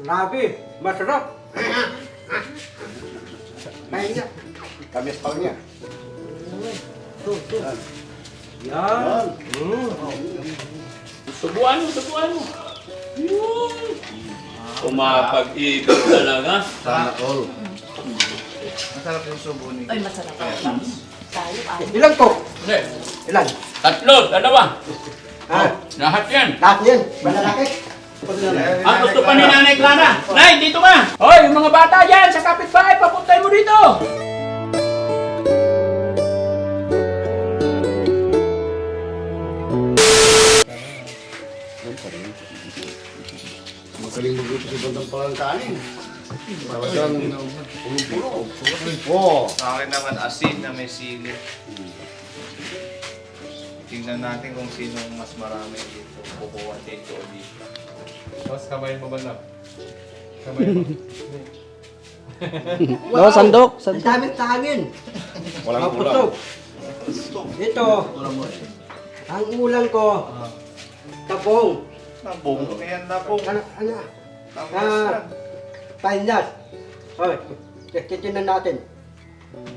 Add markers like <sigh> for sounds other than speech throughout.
Grabe, masarap. Kain niya. Kamis pa niya. Ito, ito. Yan. Mm. Subuan mo, subuan mo. Yun. Pumapag-ibig talaga. Sana all. Masarap yung subo ni. Ay, masarap. Tayo, ay. Ilan to? Hindi. Ilan? Tatlo, dalawa. Ha? Lahat yan. Lahat yan. Malalaki. Ang gusto pa ni Nanay Clara. Nay, dito ka. Hoy, yung mga bata dyan sa kapitbahay, papuntay mo dito. Magaling magluto si Bandang Palang kanin. Talagang pulo-pulo. Oo. Sa akin naman asin na may sili. Tingnan natin kung sino mas marami dito. Kukuha dito o dito. Tapos kamay mo ba lang? Kamay mo. <laughs> Wow. sandok. Ang daming tangin. Walang ulam. Ito, ang ulam ko, tapong. Nabong. Ayan nabong. Ano, ano, Tamas Ah. yan. painas. Hoy, titinan natin.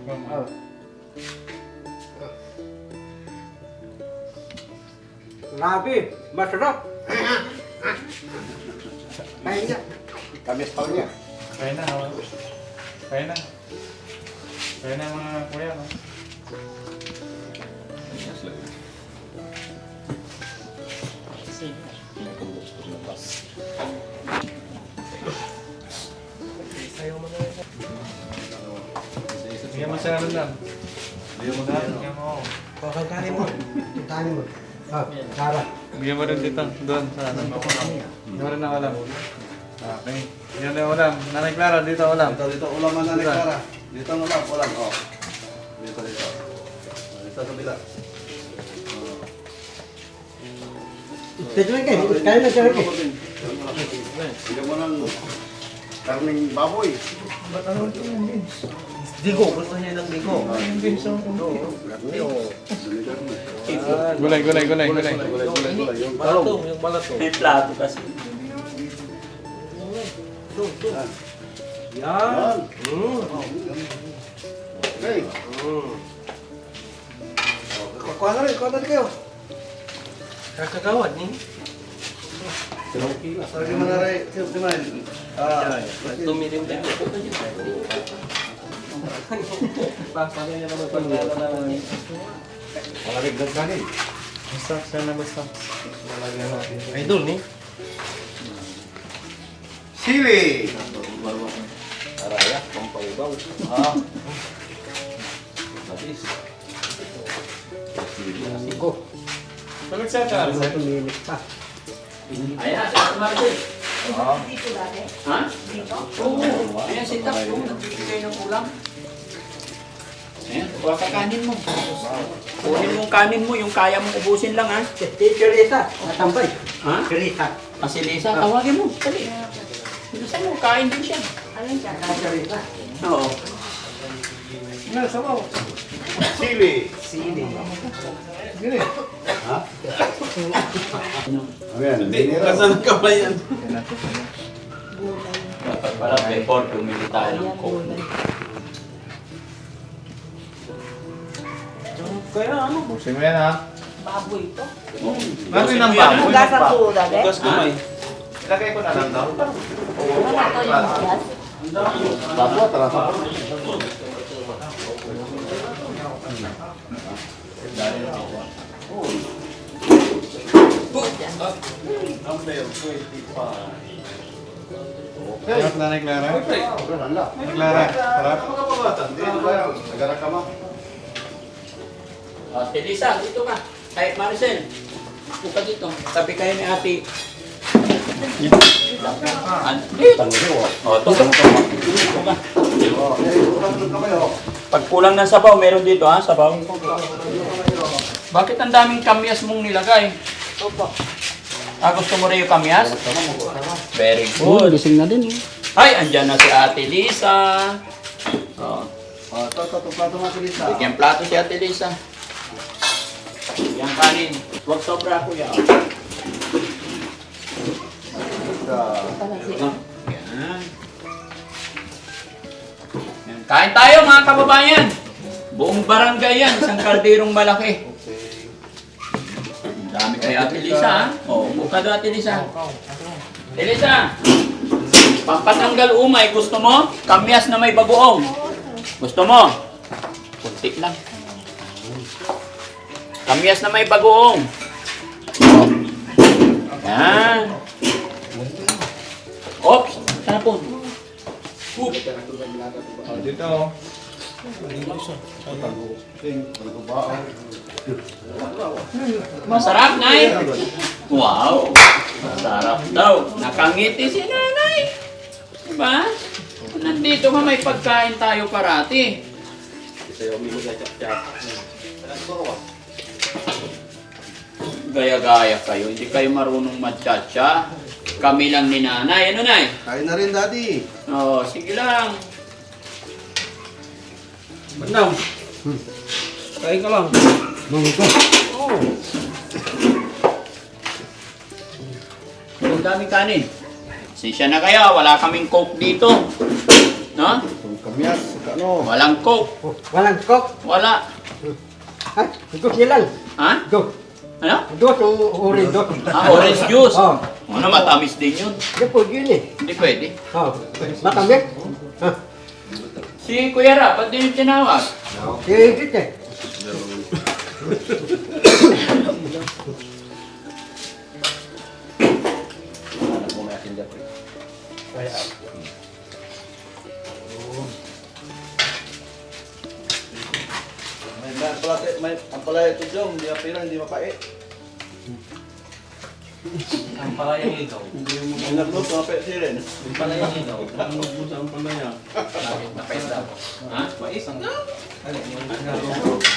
Oh. Grabe, masarap. <clears throat> Kain niya. Kamis pa niya. Kaya na, hawa. Kaya na. Kaya na mga kuya, no? Bigyan mo siya ano lang. Bigyan mo na. Bigyan mo. Rin dito. Doon sa ano. Bigyan mo rin ng ulam. Okay. Bigyan rin ng ulam. Nanay Clara, dito ulam. Dito, dito, ulam na nanay Clara. Dito ang ulam, ulam. Oh. Dito, dito. Dito sa bila. Titinan kayo. Kain na siya. Bigyan mo ng karning baboy. Digo, gusto niya ng digo. Gulay, gulay, gulay, gulay. Gulay. Yung talong. May plato kasi. Yan. Okay. Kuha na rin, kuha na rin kayo. Kakagawad ni. Sorry mo na rin. Siyempre man. Ah. Tumilim din. Malamig ng kanin. Basta, siya na basta. Idol ni. Sili. Araya, pampaibaw. Ah. Digo. Tulog siya, Charles. Tumilit pa. Ayan, sa Martin. Dito dati. Ha? Dito. Oo. Ayan, si Tap. Oh, nagbibigay ng ulam. Ayan, kuha ka kanin mo. Kunin mo kanin mo, yung kaya mong ubusin lang ha. Teresa, natambay. Ha? Teresa. Ah, si Lisa, tawagin mo. Dali. Gusto mo, kain din siya. Alin siya? Teresa. Oo. Sili. Sili. Ha? <laughs> Ayan. Dinero. Dapat pala before pumili tayo ng coke. Kaya ano? Busin mo yan ha. Baboy to. Natin ang Busin mo yan, baboy. Hugasan ko dati. Ilagay ko na lang daw. Wala to yung gas. Tapos, tara sa Sarap Nanay Clara. Hala. Nanay Clara, sarap. Dito ba yan? Nagara ka ma? Ah, si Lisa, dito ka. Ay, Maricel. Dito ka dito. Tabi kayo ni ate. Dito. Oh, to. Dito ka. Oh, eh, ulam ng kamay, oh. Pag kulang ng sabaw, meron dito ha, sabaw. Bakit ang daming kamyas mong nilagay? Opo. Ah, gusto mo rin yung kamyas? Very good. gising na din. Ay, andyan na si Ate Lisa. Oh, Oh, to, to, to, plato nga si Lisa. bigyan plato si Ate Lisa kanin. Huwag sobra, kuya. Yan. Yan. Kain tayo mga kababayan. Buong barangay yan, isang kalderong malaki. Ang dami kay Ate Lisa. O, buka do Ate Lisa. Ate Lisa, pampatanggal umay, gusto mo? Kamyas na may bagoong. Gusto mo? Kunti lang. Kamyas na may bagoong. Yan. Oops, tapon. Oh, dito. Masarap, Nay. Wow. Masarap daw. Nakangiti si Nanay. Diba? Nandito ka may pagkain tayo parati. Gaya-gaya kayo. Hindi kayo marunong magtsatsa. Kami lang ni Nanay. Ano, Nay? Kain na rin, Daddy. Oo, sige lang. Bandam. Kain ka lang. Ang daming kanin. Sensya na kayo, wala kaming coke dito. No? Kamyas, ano? Walang coke. Oh, walang kok. Wala. Ha? Ito silang. Ha? Ito. Ano? Ito ang orange dot. Ah, orange juice. Oh. Ano, matamis din yun. Hindi po yun eh. Hindi pwede. Oh. Matamit. Ha? Si Kuya Ra, ba't din yung tinawag? Higit eh. May may may ang pala ito jom, hindi apira, hindi mapait. Ang palayang ikaw. Ang naglos, mapait siya rin. Ang palayang ikaw. Ang naglos ang palaya. Napayas daw. Ha? Mais ang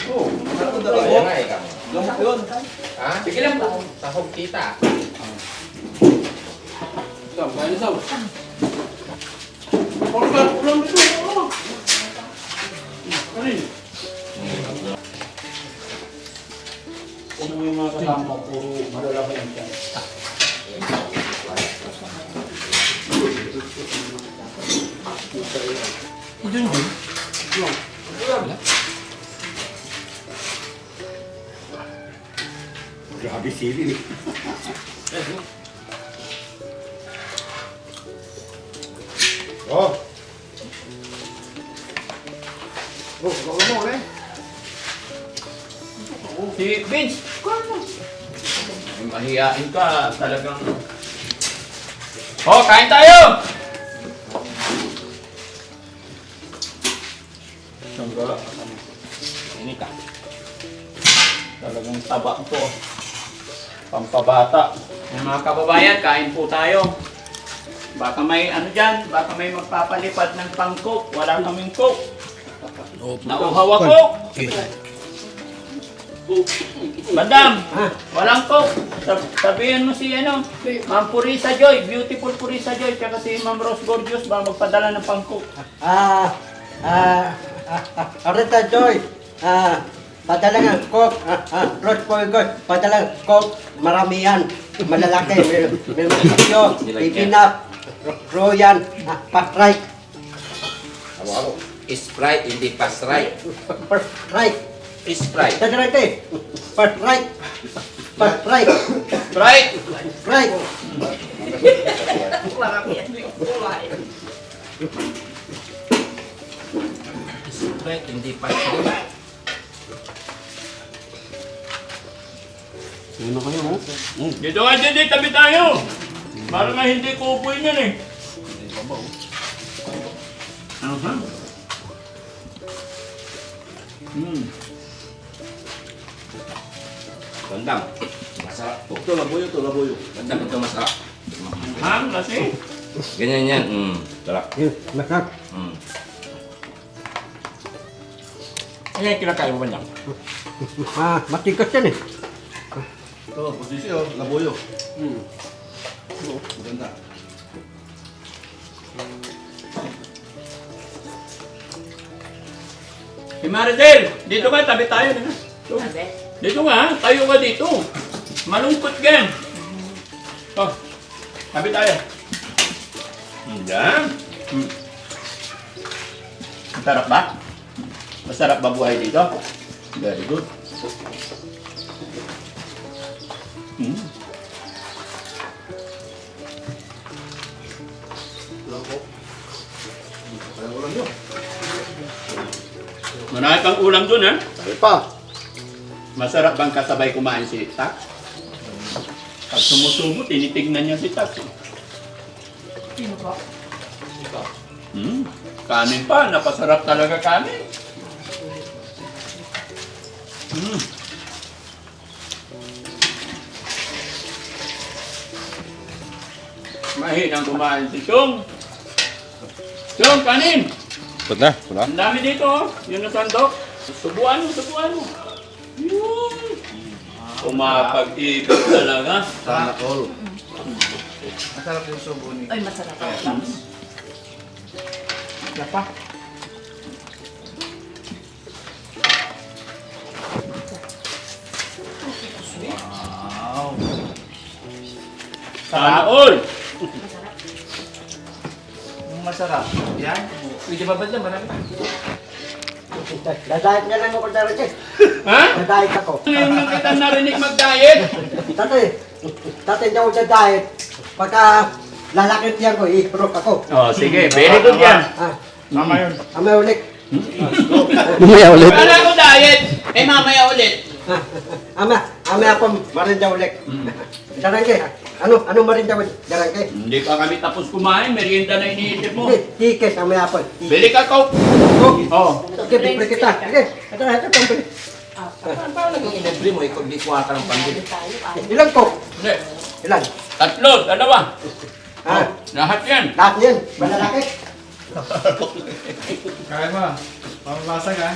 Oo, ano dalawa? Gamot yun. Sige lang po. Sahog kita. Sam, kain na Sam. Portal, ulam dito. Si Vince. Ay, mahihain ka. Talagang... Oh, kain tayo! Sangga. Ini ka. Talagang taba po. Pampabata. Yung mga kababayan, kain po tayo. Baka may ano dyan, baka may magpapalipad ng pang-coke. Wala kaming coke. Nauhaw ako. Madam, walang coke. Sab- sabihin mo si ano, Ma'am Purisa Joy, beautiful Purisa Joy, tsaka si Ma'am Rose Gorgeous ba magpadala ng pang-coke. Ah, ah, ah, ah, Arita Joy. Ah, padala ng coke. Ah, ah, Rose Poygot. Padala ng coke. Maramihan. Malalaki. <laughs> May, may masakyo. Pipinap. Royan. Ah, Patrick. Sprite, hindi pa Sprite. Patrick. Sprite. Tadarate. Patrick. Patrick. Right? Right. Sprite, hindi pa Sprite. Dito ka dyan, dito, tabi tayo. Para nga hindi ko upoy yan eh. Ano ha? Hmm. Bandang. Masarap to. Ito, labuyo to, labuyo. Bandang, ito masarap. Hang kasi. Ganyan yan. Mm. Sarap. Yun, masarap. Mm. Ano yung kinakain mo, Bandang? <laughs> Ah, matigas yan eh. Ito, posisi oh, labuyo. Hmm. Oo, maganda. Si Maricel, dito ka, tabi tayo. na. Dito. Dito nga, tayo ka dito. Malungkot gan. Oh, tabi tayo. Yan. Hmm. Masarap ba? Masarap ba buhay dito? Very good. Mm. Marami pang ulam dun, ha? Ay pa. Masarap bang kasabay kumain si Tax? Pag sumusubo, tinitignan niya si Tax. eh. Sino po? Hmm. Kanin pa, napasarap talaga kanin. Hmm. Mahinang kumain si Chong. Chong, kanin! Put na, put na. Ang dami dito, oh. Yun ang sandok. Subuan mo, subuan mo. Yun. Kumapag-ibig talaga. Sana all. Masarap yung subo ni. Ay, masarap. Lapa. Wow. Sana all. Masarap. Yan. Pwede ba ba dyan? Marami. Dadayat nga lang ako darating. Ha? Dadayat ako. Ngayon lang kita narinig mag-diet. Tatay, tatay niya ako dadayat. Pagka lalakit niya ko, i-rock ako. Oh, sige. Very good yan. Ah, Tama yun. amay ulit. Mamaya ulit. Kala ko diet. Eh, mamaya ulit. Ah, ama, ama ako marinda ulit. Darangke, ano, ano marinda ulit? Darangke. Hindi pa kami tapos kumain. Merienda na iniisip mo. Hindi, tikes, amay ako. Bili ka, Coke. Oh. Okay, bibili kita. Sige, ito na, ito pambili. Ah, Paano naging inebri mo? Ikaw di kuha ka ng pambili. Ah, Ilan ko? Hindi. Ilan? Tatlo, dalawa. Ah, Lahat yan. lahat yan, malalaki. Kain mo. Pamamasag ha.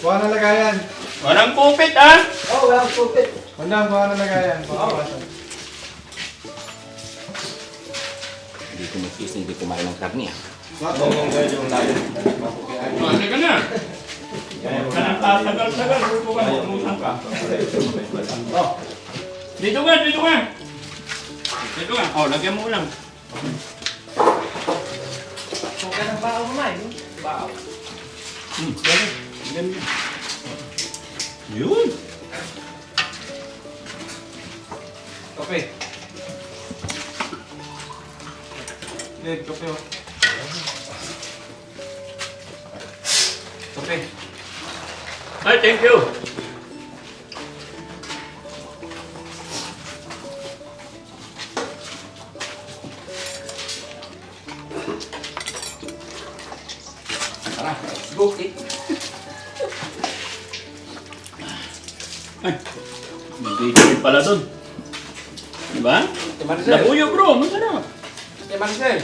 Buha na lagayan. Walang kupit, ha? Oh, walang tupit. Wala, buha na lagayan. Pamamasag. Hindi ko mag-kiss, hindi kumain ng karni ah. Oh, sige na. Kanang tatagal-tagal. Gusto ka, umusan ka. Oh. Dito ka, dito ka. Dito ka. Oh, lagyan mo lang. Ka ng bao kumain. Hmm, pwede. Lagyan mo. Yun. Kape. Leg, kape oh. Kape. Ay, thank you. Ay, hindi din pala doon. Diba? Labuyo bro, masarap. Ate Maricel.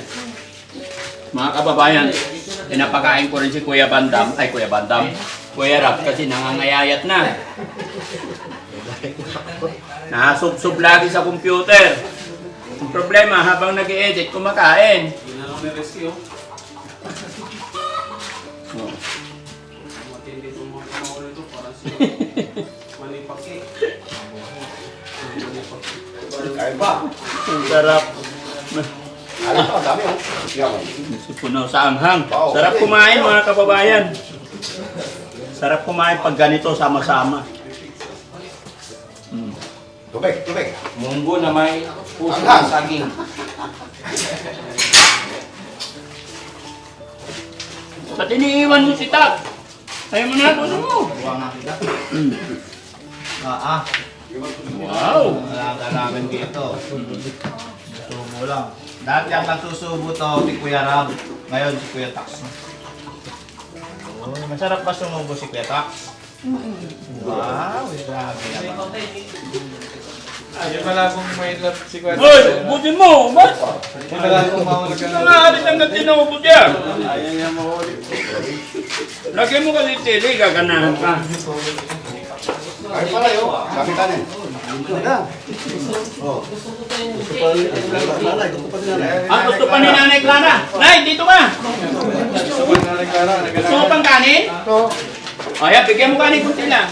Mga kababayan, pinapakain ko rin si Kuya Bandam. Ay, Kuya Bandam. Kuya Rap kasi nangangayayat na. Nakasubsob lagi sa computer. Ang problema, habang nag edit kumakain. Hindi na lang may rescue. Pa. Ang sarap. Alam pa, dami oh. Yan. Gusto puno sa anghang. Sarap kumain mga kababayan. Sarap kumain pag ganito sama-sama. Mm. Tubig, tubig. Munggo na may puso ng saging. Ba't iniiwan mo si Tak? Ayaw mo na, ano mo? Buwa nga kita. Mm. Ah, ah. Wow! Alaga namin dito. Subo lang. Dati ang nagsusubo to si Kuya Rab. Ngayon si Kuya Tax. Oh, masarap ba sumubo si Kuya Tax? Wow, grabe naman. Yung pala kung may love si Kuya. Hoy, butin mo! Ba't? Yung pala kung mahulog ka na. Nangalit ang tinubot yan! Ayaw niya mahuli. Lagyan mo kasi chili, gaganahan ka. Kain pala yun. Dami kanin. Oh. Ah, gusto pa ni Nanay Clara. Nay, dito ka! Gusto na nagkara. Gusto mo pang kanin? Ito. O yan, bigyan mo kanin kunti lang.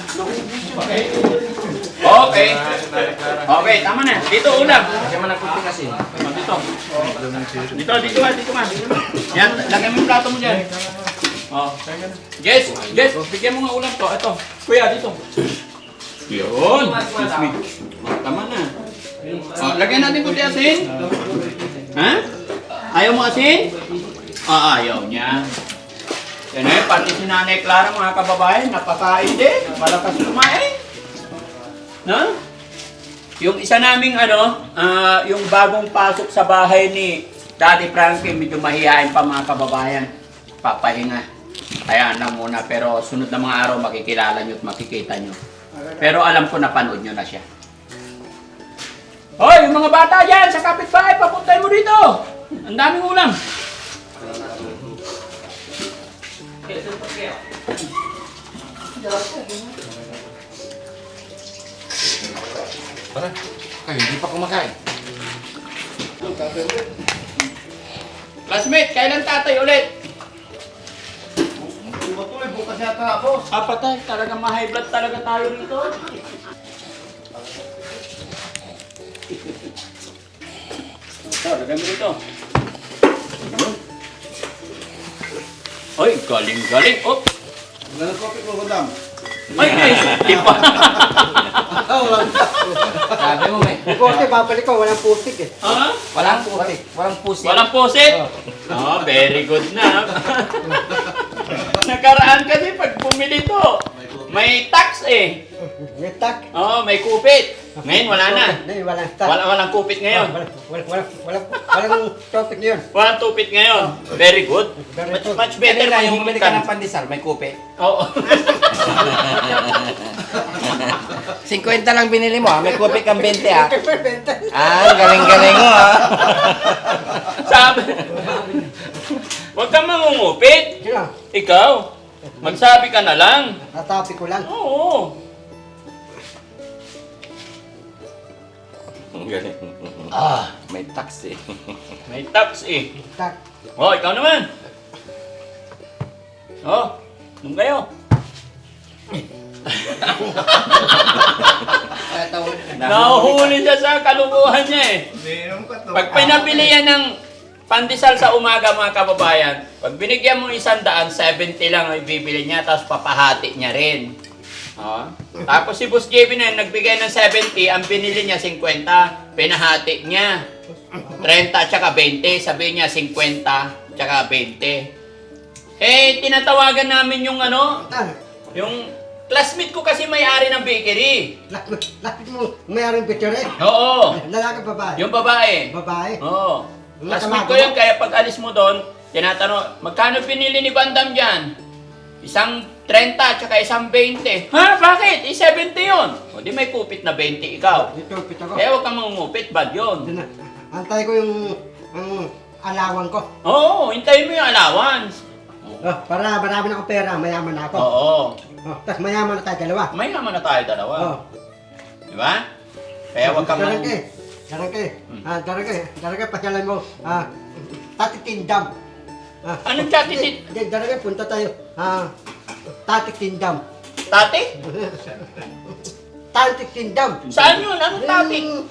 Okay. Okay, tama na. Dito ulam. Kasi man nagpunti kasi. Dito. Dito, dito ka, dito ka. Yan, lagay mo yung plato mo dyan. Oh. Bigyan mo nga ulam to. Ito. Kuya, dito. Yun. Excuse me. Oh, tama na. Oh, lagyan natin kunti asin. Ha? Ayaw mo asin? Ah, ayaw niya. Yan eh, pati si Nanay Clara mga kababayan, napakain din. Malakas lumain. No? Yung isa naming ano, ah, yung bagong pasok sa bahay ni Daddy Frankie, medyo mahihain pa mga kababayan. Papahinga. Kaya na muna, pero sunod na mga araw makikilala nyo at makikita nyo. Pero alam ko napanood nyo na siya. Hoy, yung mga bata dyan sa kapitbahay, Talaga ma-high blood talaga tayo rito. Ito, lagyan mo dito. Ay, galing-galing. Oh, Wala ng kopi ko, madam. ay, ay, di pa. Sabi mo, may. Bukote, babalik ko, walang putik eh. Ha? Walang putik. Walang pusit. Walang posit? Oh, very good na. Nakaraan kasi pag bumili to, may tax eh. May tak. Oo, may kupit. Ngayon, wala na. Hindi, walang tak. Wala, walang kupit ngayon. Walang, walang, walang, walang, walang topic yun. Walang tupit ngayon. Very good. Very Much, much better kung yung bumili ka ng pandesal, may kupe. Oo. <laughs> 50 lang binili mo, ah. May kupe kang 20, ah. Benta. <laughs> Ah, galing-galing mo, ah. Sabi. Huwag kang mangungupit. Ikaw. Magsabi ka na lang. Natapi ko lang. Oo. Ang galing. Ah, may tax, eh. <laughs> May tax eh. Tak. Oh, ikaw naman. Oh, nung kayo. Nahuhuli siya sa kalukuhan niya eh. Mayroon ka to. Pag pinabili yan ng pandesal sa umaga mga kababayan, pag binigyan mo isang daan, 70 lang ang ibibili niya, tapos papahati niya rin. Oh. Tapos si Boss JB na yun, nagbigay ng 70, ang binili niya 50, pinahati niya. 30 at saka 20, sabi niya 50 tsaka 20. Eh, tinatawagan namin yung ano, yung classmate ko kasi may-ari ng bakery. Lapit, mo, mayroong bitere. Oo, Lalaki babae. yung babae. Babae. Oo. Classmate tamago ko yun, kaya pag alis mo doon, tinatanong, magkano pinili ni Bandam dyan? Isang 30 at saka isang 20. Ha? Bakit? Eh, 70 yun. O di may kupit na 20 ikaw. Dito, pito ko. Kaya huwag kang mangungupit, bad yun. Dito na. Antay ko yung, ang alawan ko. Oo, hintayin mo yung allowance. Oh, para marami na akong pera, mayaman na ako. Oo. Oh, tapos mayaman na tayo dalawa. May naman na tayo dalawa. Oh. Di ba? Kaya huwag kang Darang mang... kay. Hmm. Ah. Darang kay, pasyalan mo. Ah, tatikindam. Ah, Anong tatitin- Hindi, darang kay, punta tayo. Ah, tatikindam. Tati? Tatikindam. Saan yun? Anong tati? Yung,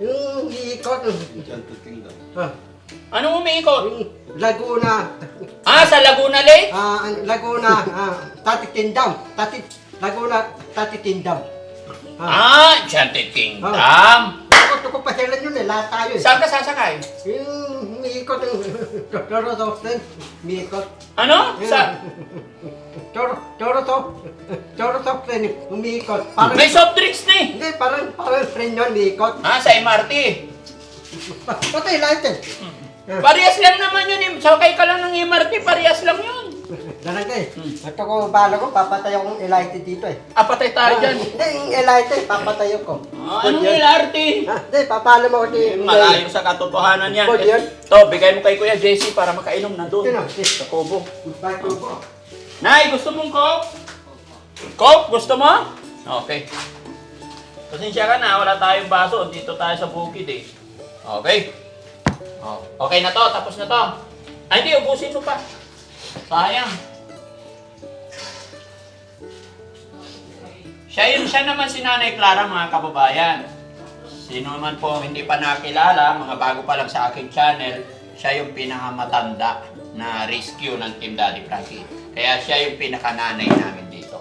yung iikot. Ah, Anong umiikot? yung Laguna. Ah, sa Laguna Lake? Ah, ang Laguna. Ah, tatikindam. Tatik, Laguna, tatikindam. Ah, Ah, Enchanted Kingdom. Takot ko pasyalan yun eh, lahat tayo eh. Saan ka sasakay? Yung umiikot yung <laughs> Toro Toxten, umiikot. Ano? Sa... Toro, Toro to, Toro Toxten, umiikot. Parang, May soft drinks ni. hindi, parang, parang friend yun, umiikot. Ah, sa MRT. Pa- Patay lahat eh. Parehas lang naman yun. eh. Sakay ka lang ng MRT, parehas lang yun. Dalang eh. Ito ko, bala ko, papatay akong Elite dito eh. Ah, patay tayo dyan. Hindi, yung Elite, papatay ko. Ah, anong LRT? Ah, Hindi, papalo mo ko di. Malayo sa katotohanan yan. Good yan. To, bigay mo kay Kuya JC para makainom na doon. Sino? Sa kubo. Bakit ko? Nay, gusto mong coke? Coke? Gusto mo? Okay. Pasensya ka na, wala tayong baso. Dito tayo sa bukid eh. Okay. Oh, okay na to, tapos na to. Ay, hindi, ubusin mo pa. Sayang. Siya yun, siya naman si Nanay Clara, mga kababayan. Sino man po hindi pa nakilala, mga bago pa lang sa aking channel, siya yung pinakamatanda na rescue ng Team Daddy Frankie. Kaya siya yung pinakananay namin dito.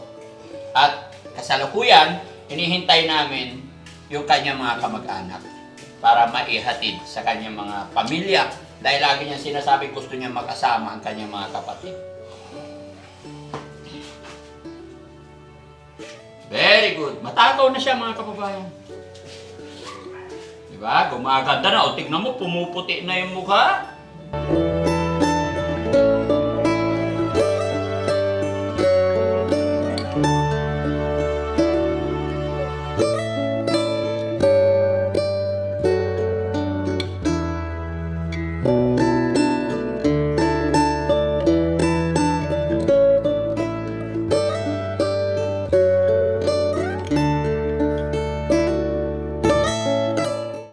At kasalukuyan, hinihintay namin yung kanyang mga kamag-anak para maihatid sa kanyang mga pamilya dahil lagi niya sinasabi gusto niya makasama ang kanyang mga kapatid. Very good. Matakaw na siya mga kababayan. Diba? Gumaganda na. O tignan mo, pumuputi na yung mukha.